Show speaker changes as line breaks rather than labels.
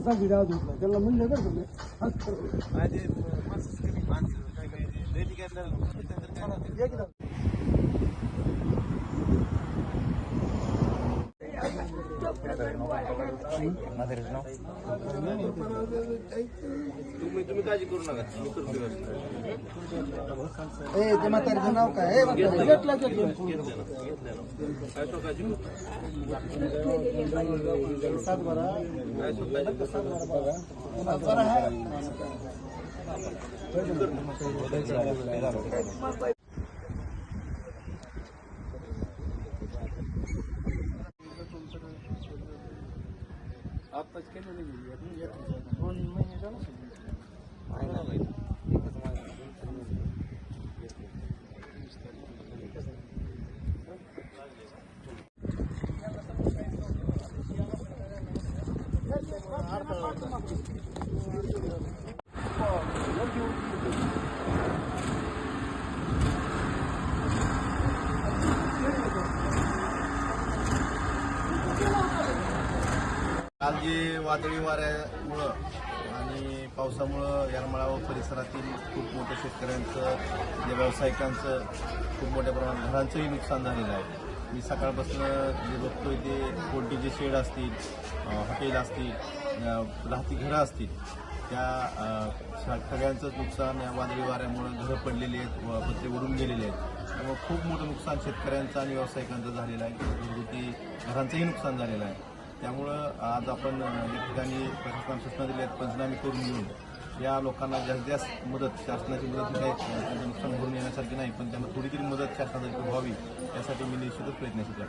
सांगितलं आज होतला त्याला म्हणलं बरं
माणसं काय काय तुम्ही काळजी करू नका मी करतो व्यवस्था
ए ते म्हातारीचं नाव काय ए म्हातारी घेतलं
काय शोकाची सात
बारा
काय शोकाची सात बारा
बरं आहे आत्ताच केलेलं आहे. दोन महिने झाले असेल.
काल जे वादळी वाऱ्यामुळं आणि पावसामुळं येरमाळा व परिसरातील खूप मोठ्या शेतकऱ्यांचं जे व्यावसायिकांचं खूप मोठ्या प्रमाणात घरांचंही नुकसान झालेलं आहे. मी सकाळपासून जे बघतोय ते पोल्ट्रीचे शेड असतील हॉटेल असतील राहती घरं असतील त्या सगळ्यांचंच नुकसान या वादळी वाऱ्यामुळं घरं पडलेली आहेत व पत्रे उडून गेलेले आहेत. त्यामुळं खूप मोठं नुकसान शेतकऱ्यांचं आणि व्यावसायिकांचं झालेलं आहे. घरगुती घरांचंही नुकसान झालेलं आहे. त्यामुळं आज आपण अ, या ठिकाणी प्रशासनाला सूचना दिल्या आहेत पंचनामे करून घेऊन. या लोकांना जास्तीत जास्त मदत शासनाची मदत काही त्यांचं नुकसान भरून येण्यासारखी नाही पण त्यांना थोडी तरी मदत शासनातर्फे व्हावी यासाठी मी निश्चितच प्रयत्न केला